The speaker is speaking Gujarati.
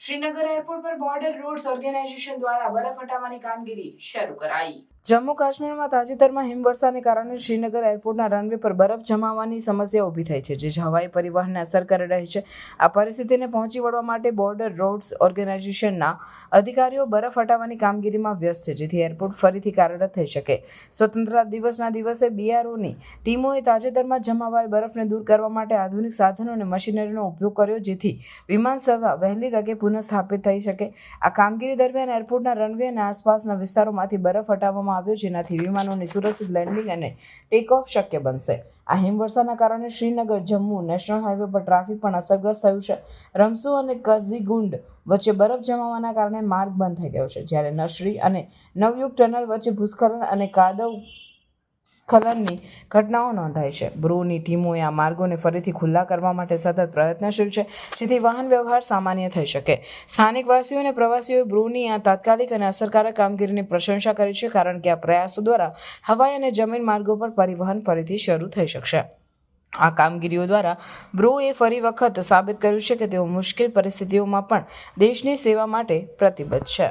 શ્રીનગર એરપોર્ટ પર બોર્ડર રોડ્સ ઓર્ગેનાઇઝેશન દ્વારા બરફ હટાવવાની કામગીરી શરૂ કરાઈ. જમ્મુ કાશ્મીરમાં તાજેતરમાં હિમવર્ષાને કારણે શ્રીનગર એરપોર્ટના રનવે પર બરફ જમાવવાની સમસ્યા ઊભી થઈ છે, જે હવાઈ પરિવહનને અસર કરી રહી છે. આ પરિસ્થિતિને પહોંચી વળવા માટે બોર્ડર રોડ્સ ઓર્ગેનાઇઝેશનના અધિકારીઓ બરફ હટાવવાની કામગીરીમાં વ્યસ્ત છે, જેથી એરપોર્ટ ફરીથી કાર્યરત થઈ શકે. સ્વતંત્રતા દિવસના દિવસે બીઆરઓની ટીમોએ તાજેતરમાં જમાવાયેલ બરફને દૂર કરવા માટે આધુનિક સાધનો અને મશીનરીનો ઉપયોગ કર્યો, જેથી વિમાન સેવા વહેલી તકે પુનઃસ્થાપિત થઈ શકે. આ કામગીરી દરમિયાન એરપોર્ટના રનવે અને આસપાસના વિસ્તારોમાંથી બરફ હટાવવામાં આવ્યો, જેનાથી વિમાનોની સુરક્ષિત લેન્ડિંગ અને ટેક ઓફ શક્ય બનશે. આ હિમવર્ષાના કારણે શ્રીનગર, જમ્મુ નેશનલ હાઈવે પર ટ્રાફિક પણ અસરગ્રસ્ત થયું છે. રમસુ અને કઝીગુંડ વચ્ચે બરફ જમાવાના કારણે માર્ગ બંધ થઈ ગયો છે, જ્યારે નશરી અને નવયુગ ટનલ વચ્ચે ભૂસ્ખલન અને કાદવ સ્ખલનની ઘટનાઓ નોંધાઈ છે. બ્રુની ટીમોએ આ માર્ગોને ફરીથી ખુલ્લા કરવા માટે સતત પ્રયત્નશીલ છે, જેથી વાહન વ્યવહાર સામાન્ય થઈ શકે. સ્થાનિક વાસીઓ અને પ્રવાસીઓએ બ્રુની આ તાત્કાલિક અને અસરકારક કામગીરીની પ્રશંસા કરી છે, કારણ કે આ પ્રયાસો દ્વારા હવાઈ અને જમીન માર્ગો પર પરિવહન ફરીથી શરૂ થઈ શકશે. આ કામગીરીઓ દ્વારા બ્રુએ ફરી વખત સાબિત કર્યું છે કે તેઓ મુશ્કેલ પરિસ્થિતિઓમાં પણ દેશની સેવા માટે પ્રતિબદ્ધ છે.